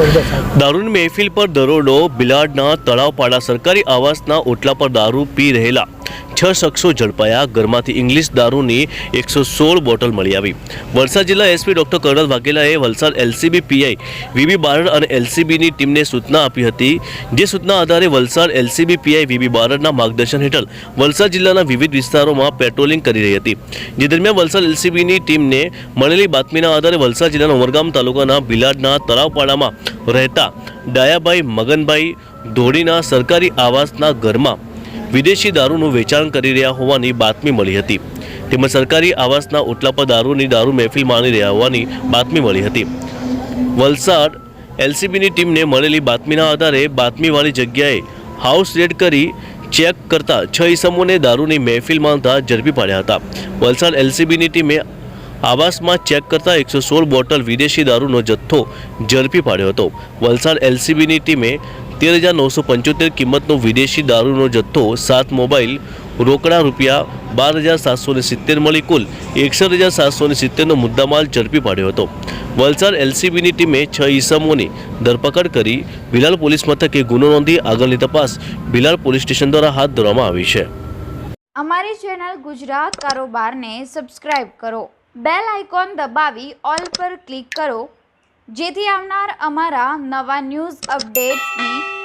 દારૂની મહેફિલ પર દરોડો બિલાડના તળાવપાડા સરકારી આવાસના ઓટલા પર દારૂ પી રહેલા છ શખ્સો ઝડપાયા. ઘરમાંથી ઇંગ્લિશ દારૂની એકસો સોળ બોટલ મળી આવી. વલસાડ જિલ્લા એસપી ડોક્ટર કરણલ વાઘેલાએ Valsad LCB PI VB Barad અને એલસીબીની ટીમને સૂચના આપી હતી, જે સૂચના આધારે વલસાડ એલસીબી પીઆઈ વીબી બારડના માર્ગદર્શન હેઠળ વલસાડ જિલ્લાના વિવિધ વિસ્તારોમાં પેટ્રોલિંગ કરી રહી હતી. જે દરમિયાન વલસાડ એલસીબીની ટીમને મળેલી બાતમીના આધારે વલસાડ જિલ્લાના ઉમરગામ તાલુકાના બિલાડના તળાવપાડામાં રહેતા ડાયાભાઈ મગનભાઈ ધોડીના સરકારી આવાસના ઘરમાં વિદેશી દારૂનું વેચાણ કરી રહ્યા હોવાની બાતમી મળી હતી. તેમજ સરકારી આવાસના ઓટલા પર દારૂની દારૂ મહેફિલ માણી રહ્યા હોવાની બાતમી મળી હતી. વલસાડ એલસીબીની ટીમને મળેલી બાતમીના આધારે બાતમીવાળી જગ્યાએ હાઉસ રેડ કરી ચેક કરતા છ ઇસમોને દારૂની મહેફિલ માનતા ઝડપી પાડ્યા હતા. વલસાડ એલસીબીની ટીમે આવાસમાં ચેક કરતા એકસો સોળ બોટલ વિદેશી દારૂનો જથ્થો ઝડપી પાડ્યો હતો. વલસાડ એલસીબીની ટીમે તેર હજાર નવસો પંચોતેર કિંમતનો વિદેશી દારૂનો જથ્થો, સાત મોબાઈલ, રોકડા રૂપિયા, બાર હજાર સાતસો ને સિત્તેર મળી કુલ એકસઠ હજાર સાતસો ને સિત્તેરનો મુદ્દામાલ ઝડપી પાડ્યો હતો. વલસાડ એલસીબીની ટીમે છ ઈસમોની ધરપકડ કરી ભિલાલ પોલીસ મથકે ગુનો નોંધી આગળની તપાસ ભિલાલ પોલીસ સ્ટેશન દ્વારા હાથ ધરવામાં આવી છે. અમારી ચેનલ ગુજરાત કારોબારને સબસ્ક્રાઇબ કરો. બેલ આઇકોન દબાવી ઓલ પર ક્લિક કરો. જેથી આવનાર અમારા નવા ન્યૂઝ અપડેટ્સની